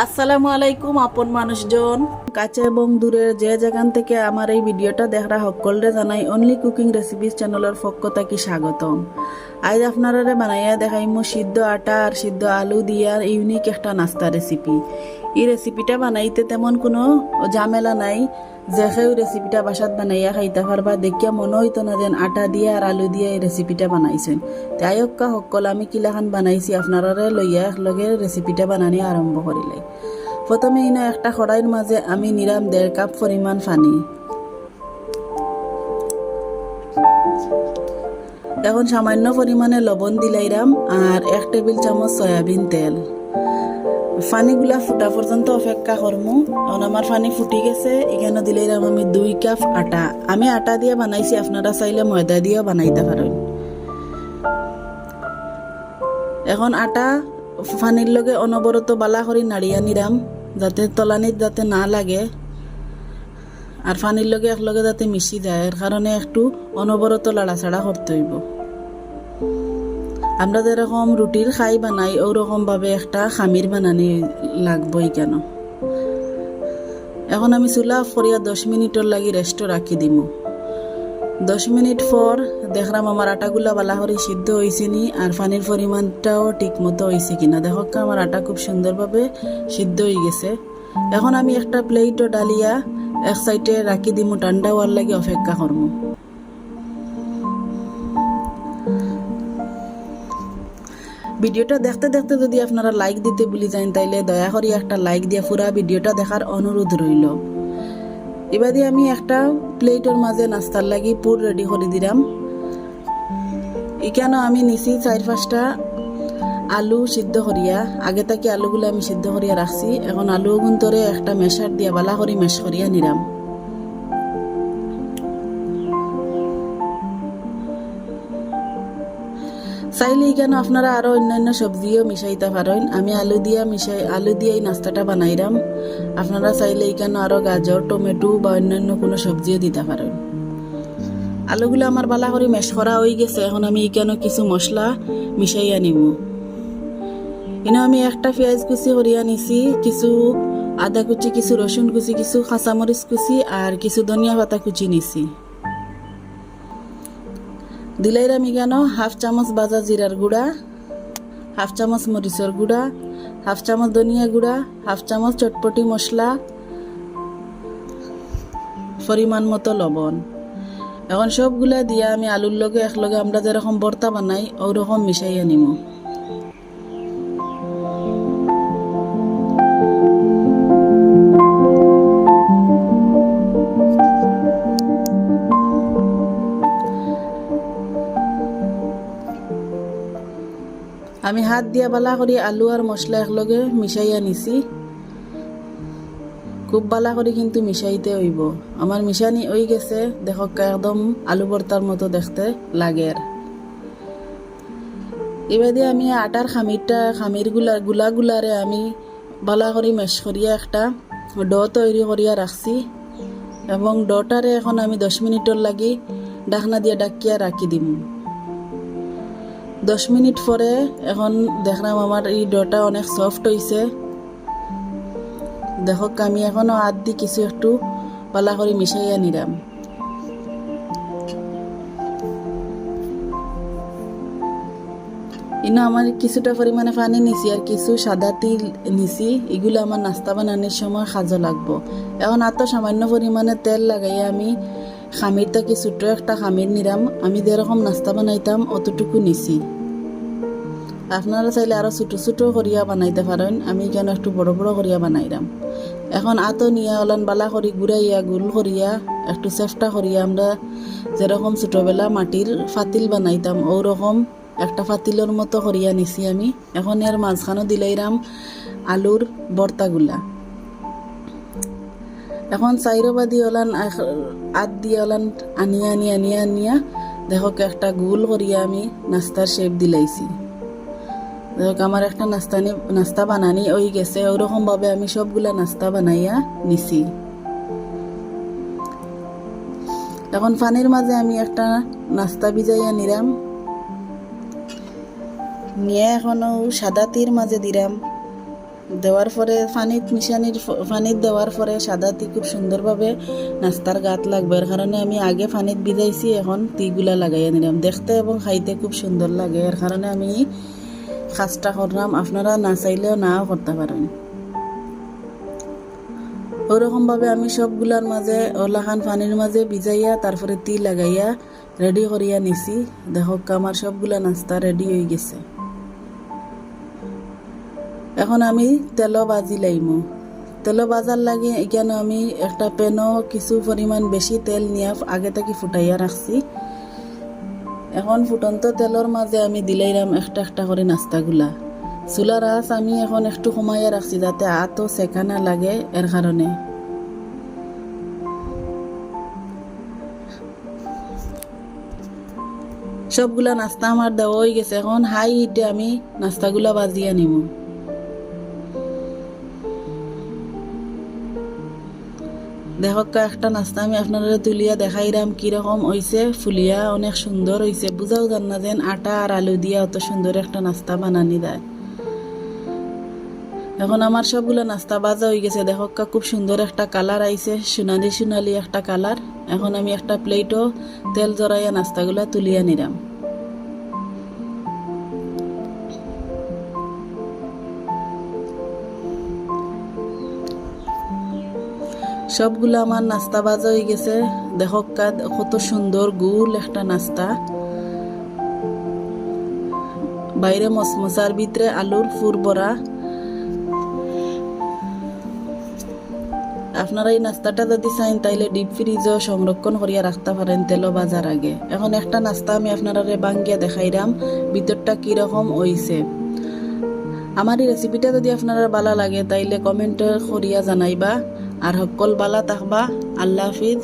আসসালামু আলাইকুম, আপন মানুষজন। কাছে এবং দূরের যে যেখান থেকে আমার এই ভিডিওটা দেখরা সকলরে জানাই অনলি কুকিং রেসিপিস চ্যানেলের পক্ষ থাকি স্বাগতম। আজ আপনারা বানাইয়া দেখাইমু সিদ্ধ আটা আর সিদ্ধ আলু দিয়ার ইউনিক একটা নাস্তা রেসিপি এই রেসিপিটা বানাইতে তেমন কোনো ঝামেলা নাই। যে রেসিপিটা বাসাত বানাইয়া খাইতে পারবা দেখিয়া মনে হইতো না যেন আটা দিয়ে আর আলু দিয়ে এই রেসিপিটা বানাইছেন। তাই অক্কা সকল আমি কিলাখান বানাইছি আপনারা লইয়া একলগে রেসিপিটা বানানি আরম্ভ করিলে প্রথমে ইনো একটা কড়াইয়ের মাঝে আমি নিরাম দেড় কাপ পরিমাণ পানি। এখন সামান্য পরিমাণে লবণ দিলাইরাম আর এক টেবিল চামচ সয়াবিন তেল। পানিগুলা ফুটা পর্যন্ত অপেক্ষা করমু এখন আমার পানি ফুটি গেছে এখানে দিলাইরাম আমি দুই কাপ আটা। আমি আটা দিয়ে বানাইছি আপনারা চাইলে ময়দা দিয়েও বানাইতে পারেন এখন আটা পানির লগে অনবরত বালা করে নাড়িয়া নিরাম যাতে তলানিত যাতে না লাগে। আর পানির লগে একলগে যাতে মিশি যায় এর কারণে একটু অনবরত লাড়াছাড়া করতে হইব। আমরা যেরকম রুটির খাই বানাই, ওরকম ভাবে একটা খামির বানানি লাগবই কেন? এখন আমি চুলা ফরিয়া দশ মিনিটর লাগি রেস্টও রাখি দিমু। দশ মিনিট পর দেখলাম আমার আটাগুলা বালা করে সিদ্ধ হয়েছে নি আর পানির পরিমাণটাও ঠিক মতো হয়েছে কিনা। দেখো আমার আটা খুব সুন্দরভাবে সিদ্ধ হয়ে গেছে। এখন আমি একটা প্লেটও ডালিয়া এক সাইডে রাখি দিমু, ঠান্ডা হওয়ার লাগে অপেক্ষা করমু। ভিডিওটা দেখতে দেখতে যদি আপনারা লাইক দিতে ভুলে যান, তাইলে দয়া করে একটা লাইক দিয়ে পুরা ভিডিওটা দেখার অনুরোধ রইল। এবারে আমি একটা প্লেটের মাঝে নাস্তার লাগি পুর রেডি করে দিলাম। এখানে আমি নিছি চার পাঁচটা আলু সিদ্ধ করিয়া। আগে থেকে আলুগুলো আমি সিদ্ধ করিয়া রাখছি। এখন আলু গুন্তরে একটা মেশার দিয়া বালা করে মেশ করিয়া নিলাম। চাইলে এখানে আপনারা আরও অন্যান্য সবজিও মিশাইতে পারেন? আমি আলু দিয়া মিশাই, আলু দিয়ে এই নাস্তাটা বানাইলাম আপনারা চাইলে এখানে আরও গাজর, টমেটো বা অন্যান্য কোনো সবজিও দিতে পারেন? আলুগুলো আমার বালা করে মেশ করা হয়ে গেছে, এখন আমি এখানে কিছু মশলা মিশাইয়া নিব এনে আমি একটা পেঁয়াজ কুচি করিয়া নিছি, কিছু আদা কুচি, কিছু রসুন কুচি, কিছু কাঁচামরিচ কুচি, আর কিছু ধনিয়া পাতা কুচি নিছি। দিলাইরাম মিগানো হাফ চামচ বাজা জিরার গুঁড়া, হাফ চামচ মরিচের গুঁড়া, হাফ চামচ ধনিয়া গুঁড়া, হাফ চামচ চটপটি মশলা পরিমাণ মতো লবণ। এখন সবগুলা দিয়া আমি আলুর লগে একলগে আমরা যেরকম বর্তা বানাই ওরকম মিশাইয়া নিব আমি হাত দিয়া বালা করে আলু আর মশলা একলগে মিশাইয়া নিছি খুব বালা করে কিন্তু মিশাইতে হইব। আমার মিশানি হয়ে গেছে, দেখক একদম আলু ভর্তার মতো দেখতে লাগে এবারে আমি আটার খামিরটা, খামিরগুলা গুলা গুলারে আমি বালা করে মেশ করিয়া একটা ড তৈরি করিয়া রাখছি। এবং ডটারে এখন আমি দশ মিনিটর লাগি ডাকনা দিয়ে ডাকিয়া রাখি দিম। দশ মিনিট পরে এখন দেখলাম আমার এই ডটা অনেক সফট হয়েছে দেখো আমি এখনও হাত দি কিছু একটু পালা করে মিশাইয়া নিলাম। ইনো, আমার কিছুটা পরিমাণে পানি নিছি আর কিছু সাদা তিল নিছি। এগুলো আমার নাস্তা বানানোর সময় সাজো লাগবো। এখন এত সামান্য পরিমাণে তেল লাগাইয়া আমি খামিরটা কি ছোট একটা খামির নিলাম আমি যেরকম নাস্তা বানাইতাম অতটুকু নিছি। আপনারা চাইলে আরও ছোট ছোট করিয়া বানাইতে পারেন, আমি কেন একটু বড় বড় করিয়া বানাইলাম এখন আতো নিয়া ওলান বালা করি ঘুরাইয়া গুল করিয়া, একটু চেষ্টা করিয়া আমরা যেরকম ছোটবেলা মাটির ফাতিল বানাইতাম ওরকম একটা ফাতিলের মতো করিয়া নিছি আমি। এখন এর মাঝখানো দিলাইরাম আলুর বর্তাগুলা এখন চাইরবাদি ওলান আত দিয়ে ওলান আনিয়া আনিয়া আনিয়া আনিয়া দেখো একটা গোল করিয়া আমি নাস্তার শেপ দিলাইছি। দেখো আমার একটা নাস্তানি নাস্তা বানানি ওই গেছে ওরকম ভাবে আমি সবগুলা নাস্তা বানাইয়া নিছি। এখন পানির মাঝে আমি একটা নাস্তা ভিজাইয়া নিলাম নিয়ে এখনও সাদা তীর মাঝে দিলাম দেওয়ার পরে পানিত মিশানির পানিত দেওয়ার পরে সাদাতি খুব সুন্দরভাবে নাস্তার গাত লাগবে এর কারণে আমি আগে পানিত ভিজাইছি, এখন তিগুলা লাগাইয়া নিলাম দেখতে এবং খাইতে খুব সুন্দর লাগে, এর কারণে আমি কাজটা করলাম। আপনারা না চাইলেও নাও করতে পারেন। ওরকম ভাবে আমি সবগুলার মাঝে, ওলাখান পানির মাঝে ভিজাইয়া, তারপরে তি লাগাইয়া রেডি করিয়া নিছি। দেখো, আমার সবগুলা নাস্তা রেডি হয়ে গেছে। এখন আমি তেল বাজি লাইমু তেল বাজার লাগে এখানে আমি একটা পেনও কিছু পরিমাণ বেশি তেল নিয়ে আগে থেকে ফুটাইয়া রাখছি এখন ফুটন্ত তেলের মাঝে আমি দিলাইরাম একটা একটা করে নাস্তাগুলা চুলার আঁচ আমি এখন একটু কমাইয়া রাখছি যাতে আতো সেকা না লাগে এর কারণে সবগুলা নাস্তা আমার দেওয়া হয়ে গেছে। এখন হাই হিটে আমি নাস্তাগুলা বাজিয়া নিব দেখক একটা নাস্তা আমি আপনারা তুলিয়া দেখাইরাম কীরকম হইছে, ফুলিয়া অনেক সুন্দর হইছে। বুঝাও জান না যেন আটা আর আলু দিয়া অত সুন্দর একটা নাস্তা বানানি দেয় এখন আমার সবগুলো নাস্তা বাজা হয়ে গেছে। দেখক খুব সুন্দর একটা কালার আইছে, সোনালি সোনালি একটা কালার। এখন আমি একটা প্লেটও তেল জড়াইয়া নাস্তাগুলা তুলিয়া নিলাম। সবগুলো আমার নাস্তা বাজা হয়ে গেছে। দেখক কত সুন্দর গুল একটা নাস্তা। বাইরে মশমশার ভিতরে আলুর ফুর বড়া। আপনারা এই নাস্তাটা যদি চাইন, তাইলে ডিপ ফ্রিজও সংরক্ষণ করিয়া রাখতে পারেন তেল বাজার আগে। এখন একটা নাস্তা আমি আপনারা বাঙ্গিয়া দেখাইরাম, ভিতরটা কীরকম হইছে। আমার এই রেসিপিটা যদি আপনারা ভালো লাগে, তাইলে কমেন্ট করিয়া জানাইবা। আর সকল বালা তাহবা আল্লাহ হাফিজ।